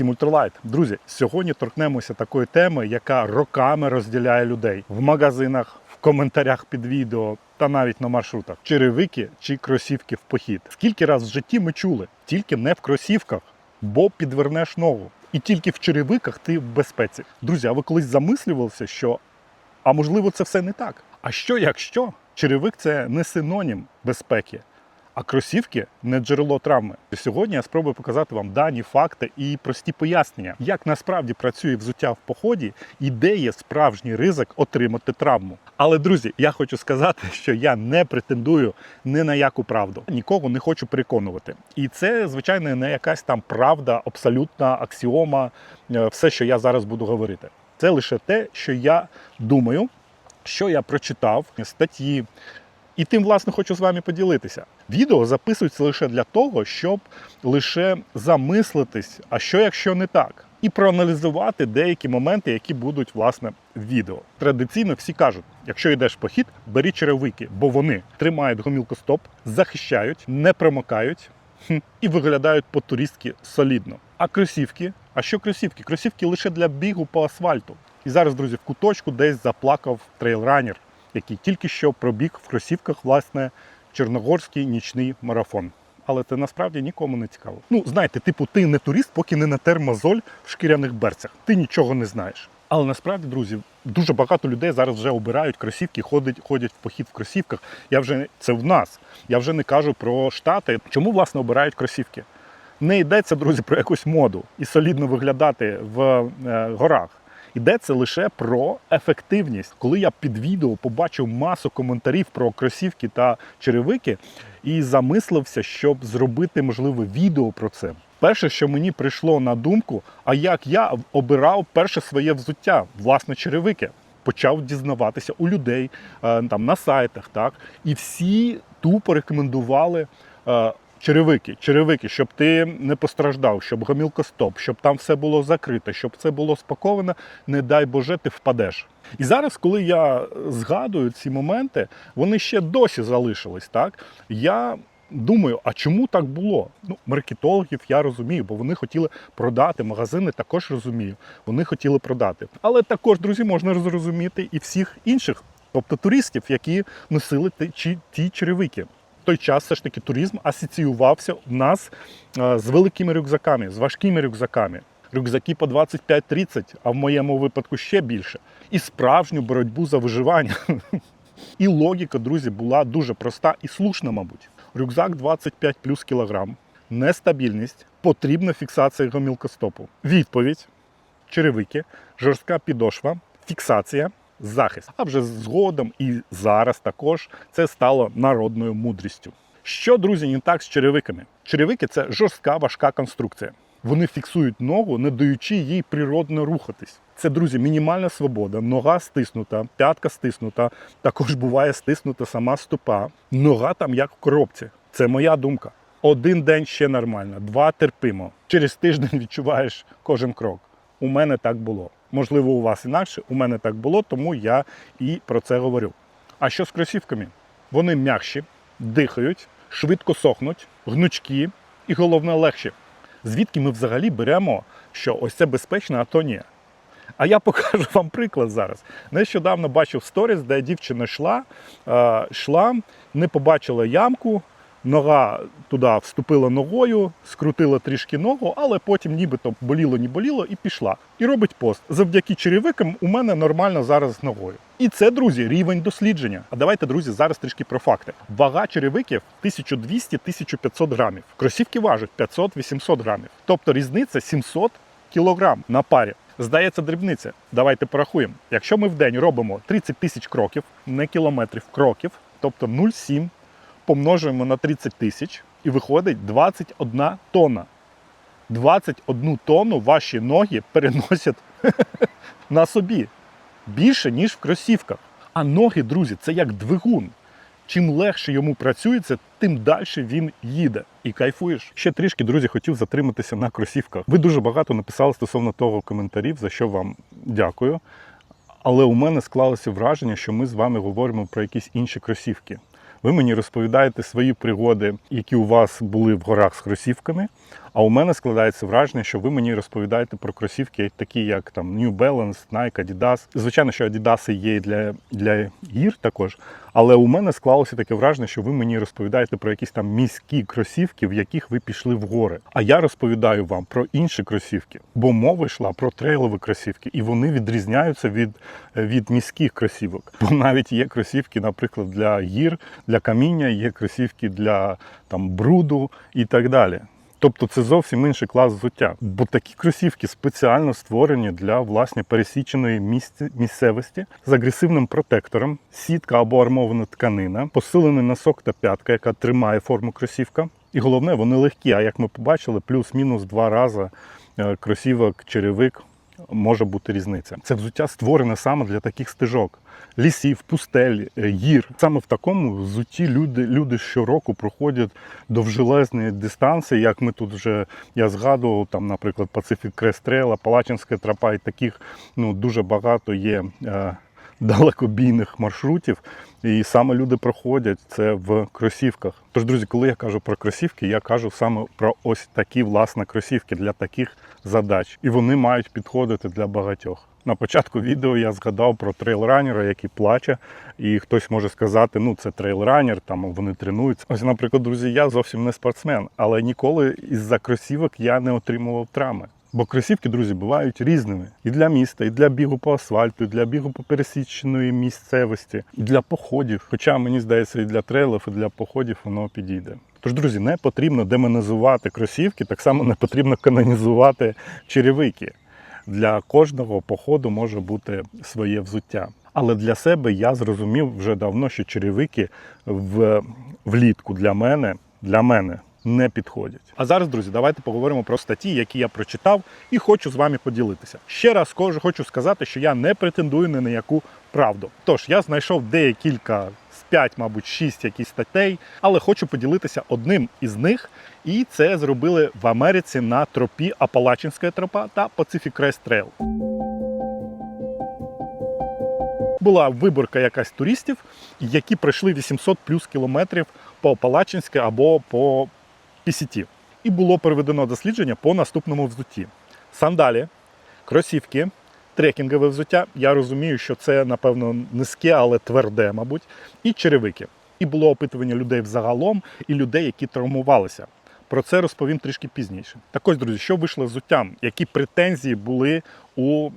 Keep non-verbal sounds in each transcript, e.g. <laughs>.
Всім ультралайт. Друзі, сьогодні торкнемося такої теми, яка роками розділяє людей в магазинах, в коментарях під відео та навіть на маршрутах. Черевики чи кросівки в похід. Скільки раз в житті ми чули, тільки не в кросівках, бо підвернеш ногу. І тільки в черевиках ти в безпеці. Друзі, а ви колись замислювалися, що а можливо це все не так? А що якщо черевик це не синонім безпеки? А кросівки не джерело травми. Сьогодні я спробую показати вам дані, факти і прості пояснення, як насправді працює взуття в поході і де є справжній ризик отримати травму. Але друзі, я хочу сказати, <laughs> що я не претендую ні на яку правду, нікого не хочу переконувати. І це, звичайно, не якась там правда, абсолютна аксіома, е, все, що я зараз буду говорити. Це лише те, що я думаю, що я прочитав статті. І тим, власне, хочу з вами поділитися. Відео записується лише для того, щоб лише замислитись, а що якщо не так, і проаналізувати деякі моменти, які будуть власне в відео. Традиційно всі кажуть: якщо йдеш в похід, бери черевики, бо вони тримають гомілкостоп, захищають, не промокають і виглядають по-туристськи солідно. А кросівки? А що кросівки? Кросівки лише для бігу по асфальту. І зараз, друзі, в куточку десь заплакав трейлранер, який тільки що пробіг в кросівках, власне, чорногорський нічний марафон. Але це насправді нікому не цікаво. Ну, знаєте, типу, ти не турист, поки не натер мозоль в шкіряних берцях. Ти нічого не знаєш. Але насправді, друзі, дуже багато людей зараз вже обирають кросівки, ходять, ходять в похід в кросівках. Я вже це в нас. Я вже не кажу про штати. Чому власне обирають кросівки? Не йдеться, друзі, про якусь моду і солідно виглядати в е, горах. Йдеться лише про ефективність. Коли я під відео побачив масу коментарів про кросівки та черевики і замислився, щоб зробити можливе відео про це. Перше, що мені прийшло на думку, а як я обирав перше своє взуття, власне, черевики. Почав дізнаватися у людей е, там на сайтах, так і всі тупо рекомендували е, черевики, черевики, щоб ти не постраждав, щоб гомілкостоп, щоб там все було закрите, щоб це було спаковано, не дай Боже, ти впадеш. І зараз, коли я згадую ці моменти, вони ще досі залишились. Так я думаю, а чому так було? Ну, маркетологів я розумію, бо вони хотіли продати. Магазини також розумію. Вони хотіли продати. Але також, друзі, можна зрозуміти і всіх інших, тобто туристів, які носили ті, ті черевики. Той час все ж таки туризм асоціювався в нас е, з великими рюкзаками, з важкими рюкзаками. Рюкзаки по 25-30, а в моєму випадку ще більше. І справжню боротьбу за виживання. І логіка, друзі, була дуже проста і слушна, мабуть. Рюкзак 25 плюс кілограм, нестабільність, потрібна фіксація гомілкостопу. Відповідь: черевики, жорстка підошва, фіксація, захист. А вже згодом і зараз також це стало народною мудрістю. Що, друзі, не так з черевиками? Черевики це жорстка важка конструкція. Вони фіксують ногу, не даючи їй природно рухатись. Це, друзі, мінімальна свобода, нога стиснута, п'ятка стиснута, також буває стиснута сама стопа. Нога там як в коробці. Це моя думка. Один день ще нормально, два терпимо. Через тиждень <laughs> відчуваєш кожен крок. У мене так було. Можливо, у вас інакше. У мене так було, тому я і про це говорю. А що з кросівками? Вони м'якші, дихають, швидко сохнуть, гнучкі і головне легші. Звідки ми взагалі беремо, що ось це безпечно, а то ні. А я <laughs> покажу вам приклад зараз. Нещодавно бачив сторіс, де дівчина йшла, е, йшла, не побачила ямку, нога туди вступила ногою, скрутила трішки ногу, але потім нібито боліло, не боліло і пішла. І робить пост. Завдяки черевикам у мене нормально зараз з ногою. І це, друзі, рівень дослідження. А давайте, друзі, зараз трішки про факти. Вага черевиків 1200-1500 грамів. Кросівки важать 500-800 грамів. Тобто різниця 700 кілограм на парі. Здається, дрібниця. Давайте порахуємо. Якщо ми в день робимо 30 тисяч кроків, не кілометрів, кроків, тобто 0,7 помножуємо на 30 тисяч і виходить 21 тонна. 21 тонну ваші ноги переносять <laughs> на собі більше, ніж в кросівках. А ноги, друзі, це як двигун. Чим легше йому працюється, тим далі він їде і кайфуєш. Ще трішки, друзі, хотів затриматися на кросівках. Ви дуже багато написали стосовно того коментарів, за що вам дякую. Але у мене склалося враження, що ми з вами говоримо про якісь інші кросівки. Ви мені розповідаєте свої пригоди, які у вас були в горах з кросівками. А у мене складається враження, що ви мені розповідаєте про кросівки, такі як там New Balance, Nike, Adidas. Звичайно, що Adidas є для, для гір також. Але у мене склалося таке враження, що ви мені розповідаєте про якісь там міські кросівки, в яких ви пішли в гори. А я розповідаю вам про інші кросівки, бо мова йшла про трейлові кросівки, і вони відрізняються від, від міських кросівок. Бо навіть є кросівки, наприклад, для гір, для каміння, є кросівки для там бруду і так далі. Тобто це зовсім інший клас взуття. Бо такі кросівки спеціально створені для власне пересіченої місці, місцевості з агресивним протектором, сітка або армована тканина, посилений носок та п'ятка, яка тримає форму кросівка. І головне, вони легкі. А як ми побачили, плюс-мінус два рази е, кросівок, черевик може бути різниця. Це взуття створене саме для таких стежок. Лісів, пустель, е, гір. Саме в такому взутті люди, люди щороку проходять довжелезні дистанції, як ми тут вже я згадував, там, наприклад, Crest Trail, Апалачинська тропа, і таких ну, дуже багато є е, далекобійних маршрутів. І саме люди проходять це в кросівках. Тож, друзі, коли я кажу про кросівки, я кажу саме про ось такі власне кросівки для таких задач. І вони мають підходити для багатьох. На початку відео я згадав про трейлранера, який плаче, і хтось може сказати, ну це трейлранер, там вони тренуються. Ось, наприклад, друзі, я зовсім не спортсмен, але ніколи із-за кросівок я не отримував травми. Бо кросівки, друзі, бувають різними і для міста, і для бігу по асфальту, і для бігу по пересіченої місцевості, і для походів. Хоча мені здається, і для трейлів, і для походів воно підійде. Тож, друзі, не потрібно демонізувати кросівки, так само не потрібно канонізувати черевики. Для кожного походу може бути своє взуття. Але для себе я зрозумів вже давно, що черевики в, влітку для мене, для мене не підходять. А зараз, друзі, давайте поговоримо про статті, які я прочитав, і хочу з вами поділитися. Ще раз кожу- хочу сказати, що я не претендую ні на яку правду. Тож я знайшов декілька з 5, мабуть, 6 якісь статей, але хочу поділитися одним із них. І це зробили в Америці на тропі Апалачинська тропа та Pacific Crest Trail. Була виборка якась туристів, які пройшли 800 плюс кілометрів по Апалачинське або по PCT. І було проведено дослідження по наступному взутті: сандалі, кросівки, трекінгове взуття. Я розумію, що це, напевно, низьке, але тверде, мабуть, і черевики. І було опитування людей взагалом і людей, які травмувалися. Про це розповім трішки пізніше. Так ось, друзі, що вийшло з взуттям? Які претензії були у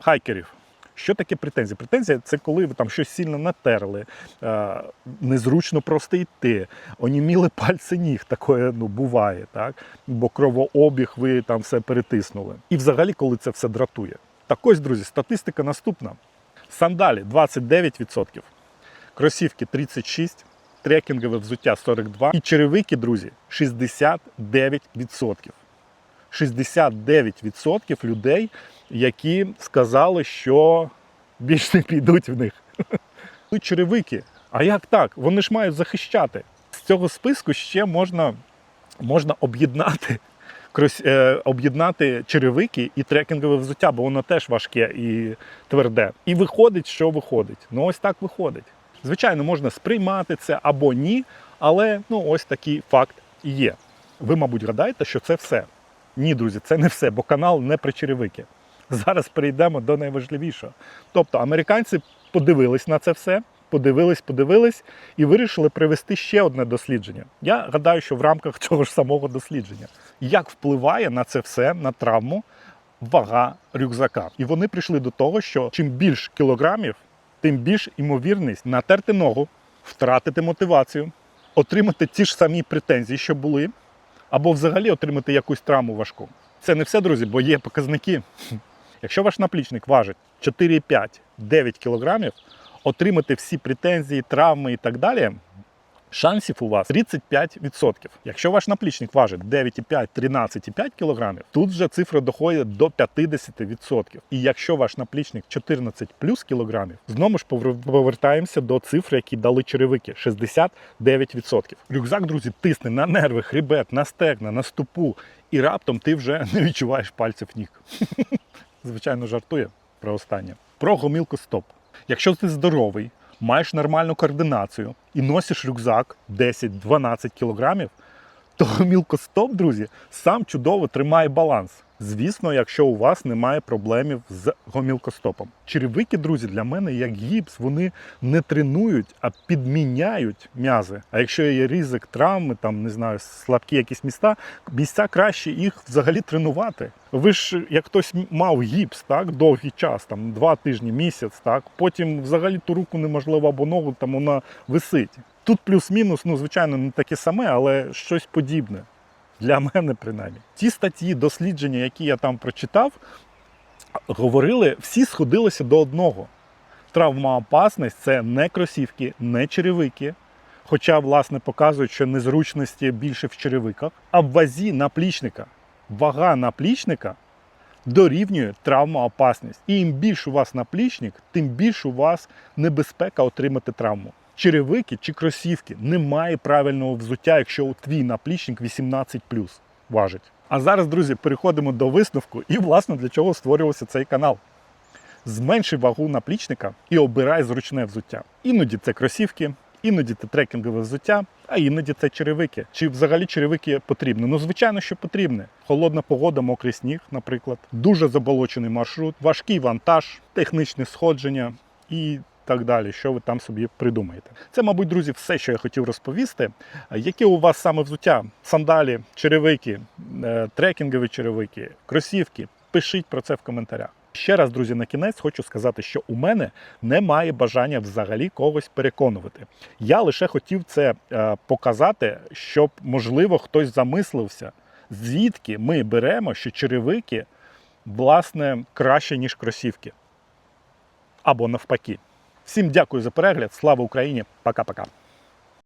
хайкерів? Що таке претензія? Претензія це коли ви там щось сильно натерли, е, незручно просто йти, оніміли пальці ніг, таке ну, буває, так? бо кровообіг ви там все перетиснули. І взагалі, коли це все дратує. Так ось, друзі, статистика наступна: сандалі 29%, кросівки 36%, трекінгове взуття 42% і черевики, друзі, 69%. 69% людей, які сказали, що більш не підуть в них. Черевики. А як так? Вони ж мають захищати. З цього списку ще можна, можна об'єднати. е, Об'єднати черевики і трекінгове взуття, бо воно теж важке і тверде. І виходить, що виходить. Ну ось так виходить. Звичайно, можна сприймати це або ні, але ну ось такий факт є. Ви, мабуть, гадаєте, що це все. Ні, друзі, це не все, бо канал не про черевики. <laughs> Зараз перейдемо до найважливішого. Тобто американці подивились на це все, подивились, подивились і вирішили провести ще одне дослідження. Я гадаю, що в рамках <laughs> цього ж самого дослідження. Як впливає на це все, на травму, вага рюкзака. І вони прийшли до того, що чим більш кілограмів, тим більш імовірність натерти ногу, втратити мотивацію, отримати ті ж самі претензії, що були, або взагалі отримати якусь травму важку. Це не все, друзі, бо є показники. Якщо ваш наплічник важить 4,5-9 кілограмів, отримати всі претензії, травми і так далі, шансів у вас 35%. Якщо ваш наплічник важить 9,5-13,5 кілограмів, тут вже цифра доходить до 50%. І якщо ваш наплічник 14 плюс кілограмів, знову ж повертаємося до цифри, які дали черевики 69%. Рюкзак, друзі, тисне на нерви, хребет, на стегна, на стопу, і раптом ти вже <laughs> не відчуваєш пальців ніг. <laughs> Звичайно, жартує про останнє. Про гомілку стоп. Якщо ти здоровий, маєш нормальну координацію і носиш рюкзак 10-12 кілограмів, то гомілко стоп, друзі, сам чудово тримає баланс. Звісно, якщо у вас немає проблемів з гомілкостопом. Черевики, друзі, для мене як гіпс, вони не тренують, а підміняють м'язи. А якщо є ризик травми, там не знаю, слабкі якісь міста, місця краще їх взагалі тренувати. Ви ж як хтось мав гіпс, так довгий час, там два тижні, місяць, так потім взагалі ту руку неможливо або ногу там вона висить. Тут плюс-мінус, ну звичайно, не таке саме, але щось подібне. Для мене принаймні. Ті статті, дослідження, які я там прочитав, говорили, всі сходилися до одного. Травмоопасність це не кросівки, не черевики. Хоча, власне, показують, що незручності більше в черевиках, а в вазі наплічника. Вага наплічника дорівнює травмоопасність. І чим більше у вас наплічник, тим більше у вас небезпека отримати травму. Черевики чи кросівки немає правильного взуття, якщо твій наплічник 18 важить. А зараз, друзі, переходимо до висновку і, власне, для чого створювався цей канал. Зменши вагу наплічника і обирай зручне взуття. Іноді це кросівки, іноді це трекінгове взуття, а іноді це черевики. Чи взагалі черевики потрібні? Ну, звичайно, що потрібне. Холодна погода, мокрий сніг, наприклад, дуже заболочений маршрут, важкий вантаж, технічне сходження і так далі, що ви там собі придумаєте. Це, мабуть, друзі, все, що я хотів розповісти. Яке у вас саме взуття? Сандалі, черевики, е, трекінгові черевики, кросівки? Пишіть про це в коментарях. Ще раз, друзі, на кінець хочу сказати, що у мене немає бажання взагалі когось переконувати. Я лише хотів це е, показати, щоб, можливо, хтось замислився, звідки ми беремо, що черевики, власне, краще, ніж кросівки. Або навпаки. Всім дякую за перегляд. Слава Україні! Пока-пока.